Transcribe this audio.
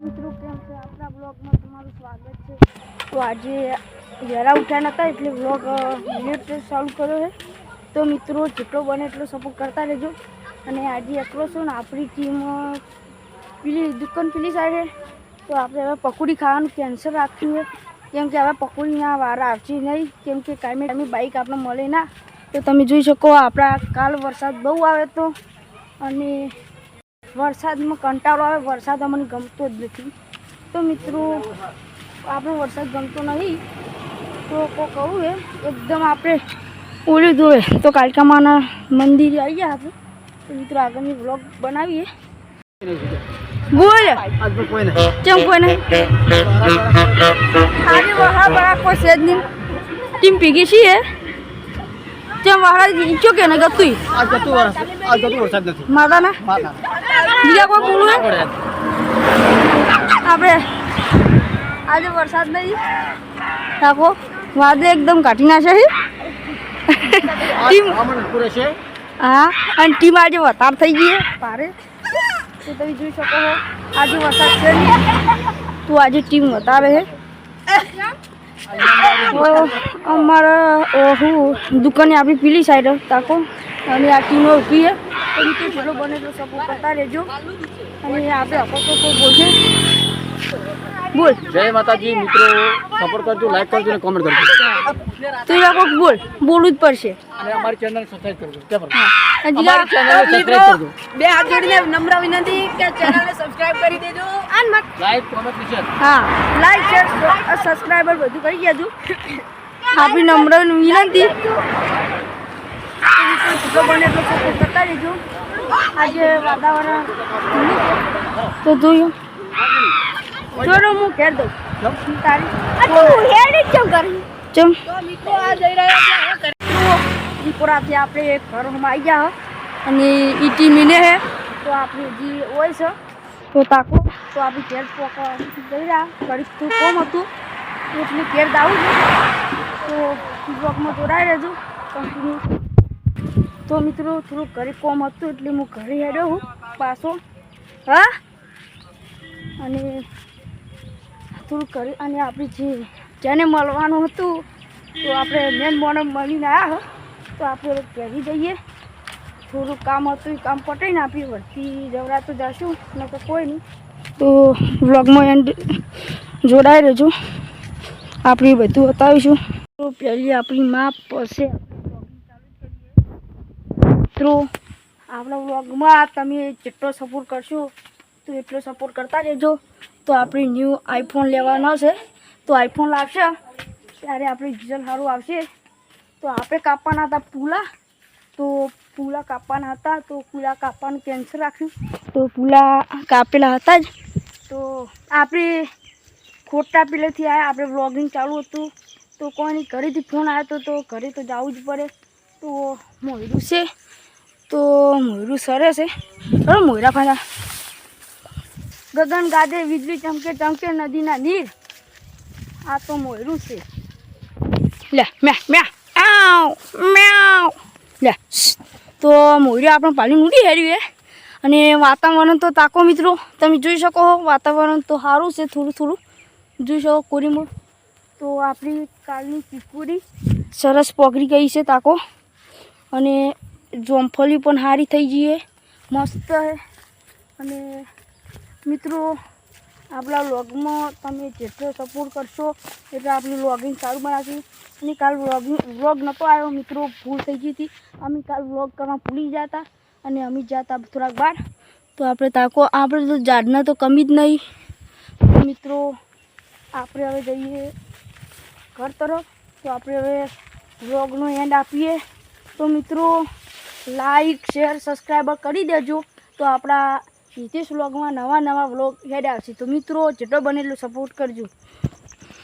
મિત્રો, કેમ છે? આપણા બ્લોગમાં તમારું સ્વાગત છે. તો આજે વેરા ઉઠ્યા નહોતા એટલે બ્લોગ લેટ ચાલુ કર્યો છે. તો મિત્રો, જેટલો બને એટલો સપોર્ટ કરતા રહેજો. અને આજે એકલો છું ને, આપણી ટીમ પેલી દુકાન પેલી સાઈડે તો આપણે હવે પકોડી ખાવાનું કેન્સલ રાખ્યું છે કેમ કે હવે પકોડીના વારા આવશે નહીં. કેમ કે કાયમી કાયમી બાઈક આપણે મળે ના. તો તમે જોઈ શકો, આપણા કાલ વરસાદ બહુ આવે તો. અને વરસાદમાં કંટાળો આવે વરસાદ અમને ગમતો જ નથી. તો મિત્રો આપણે વરસાદ ગમતો નહીં. તો કોઈ કહું એ એકદમ આપણે ઓલું ધોવે તો કાલકામાના મંદિરે આવી ગયા આપણે. તો મિત્રો આગળની બ્લોગ બનાવીએ. બોલ. ચમ કોઈ નહીં આજે વહાળ બરા કોઈ સેજ નહીં. ટીમ પીગી છીએ ચમ વહાળ ઈચ્છો કે ને ગતું વરસાદ નથી. માતાના? માતા બીજા કોઈ બોલું આપણે આજે વરસાદ નહીં. રાખો. વાદળ એકદમ કાઢી નાખે છે ટીમ હા. અને ટીમ આજે વતાર થઈ ગઈ પારે તો તમે જોઈ શકો છો આજે વરસાદ છે તું તો આજે ટીમ વતાવે છે અમારા હું દુકાને આપી પીલી સાઈડ તાકો. અને આ ટીમો ઊભી છે તો રીતે જેટલો બને એટલો સપોર્ટ કરતા રહેજો. અને આપણે અપકો તો બોલશે. બોલ. જય માતાજી મિત્રો. સપોર્ટ કરજો લાઈક કરજો અને કોમેન્ટ કરજો. તો એ બોલ. બોલવું જ પડશે. અને અમારી ચેનલ સબસ્ક્રાઇબ કરજો. અમારી જીગા સબસ્ક્રાઇબ કરજો. બે હાથ જોડીને નમ્ર વિનંતી કે ચેનલને સબસ્ક્રાઇબ કરી દેજો. લાઈક કોમેન્ટ શેર હા લાઈક શેર સબસ્ક્રાઇબર બધું કરી દેજો. આપણી નમ્ર વિનંતી. બને એટલો સપોર્ટ કરતા રહેજો. આજે વાતાવરણ તો જોયું. જોડો હું ઘેર દઉં. તારી ચમ તો મિત્રો આ જઈ રહ્યા છે. હવે આપણે ઘરમાં આવી ગયા અને અને ઈટી મીને હે. તો આપણે હજી હોય છે. તો તાકો તો આપણે ઘેર પોકવા જઈ રહ્યા. ઘડીક થોડું કોમ હતું. એટલે ઘેર દાવું છે. તો બ્લોકમાં જોડાઈ રહેજો. કન્ટિન્યુ તો મિત્રો, થોડુંક ઘરે કોમ હતું એટલે હું ઘરે હેડ્યો હું પાછો. હા? અને થોડુંક કરી અને આપણે જે જેને મળવાનું હતું, તો આપણે મેન મોને મળીને આવ્યા. તો આપણે પહેરી જઈએ થોડું કામ હતું, એ કામ પટાઈને આપી વળતી જવરા તો જશું ન તો કોઈ નહીં. તો વ્લોગમાં એન્ડ જોડાઈ રહેજો. આપણે બધું બતાવીશું. તો પહેલી આપણી મા પાસે મિત્રો, આપણા વ્લોગમાં તમે જેટલો સપોર્ટ કરશો, તો એટલો સપોર્ટ કરતા રહેજો. તો આપણે ન્યૂ આઈફોન લેવાનો છે. તો આઈફોન લાવશે. ત્યારે આપણે રિઝલ્ટ સારું આવશે. તો આપણે કાપવાના હતા પૂલા. તો પૂલા કાપવાના હતા, તો પૂલા કાપવાનું કેન્સલ રાખ્યું. તો પૂલા કાપેલા હતા જ. તો આપણે ખોટા પેલેથી આવ્યા આપણે વ્લોગિંગ ચાલુ હતું. તો કોઈની ઘરેથી ફોન આવ્યો હતો તો ઘરે તો જવું જ પડે. તો મોયરું છે. તો મોયરું સરે છે. બરાબર મોયરા પાછા ગગન ગાદે વીજળી ચમકે ચમકે, નદીના નીર. આ તો મોયરું છે. લે મેં મે આવ મ્યાવ લે તો મોર્યો આપણે પાણી ઉડી હેડ્યું અને વાતાવરણ તો તાકો મિત્રો, તમે જોઈ શકો વાતાવરણ તો સારું છે, થોડું થોડું. જોઈ શકો કોરીમોર. તો આપણી કાલની ચીકુડી સરસ પકડી ગઈ છે તાકો. અને જોમફળી પણ સારી થઈ છે મસ્ત અને મિત્રો આપણા વ્લોગમાં તમે જેટલો સપોર્ટ કરશો એટલે આપણું વ્લોગિંગ સારું બનાવશું. અને કાલ વ્લોગિંગ, વ્લોગ નહોતો આવ્યો મિત્રો, ભૂલ થઈ ગઈ હતી. અમે કાલ વ્લોગ કરવા ભૂલી જતા અને અમે જતા થોડાક બહાર તો આપણે તાકો, આપણે તો ઝાડના તો કમી જ નહીં. મિત્રો, આપણે હવે જઈએ ઘર તરફ. તો આપણે હવે વ્લોગનો એન્ડ આપીએ. તો મિત્રો લાઈક શેર સબસ્ક્રાઈબર કરી દેજો. તો આપણા હિતેશ વ્લોગમાં નવા નવા વ્લોગ હેડ આવશે તો મિત્રો જેટલો બને એટલો સપોર્ટ કરજો.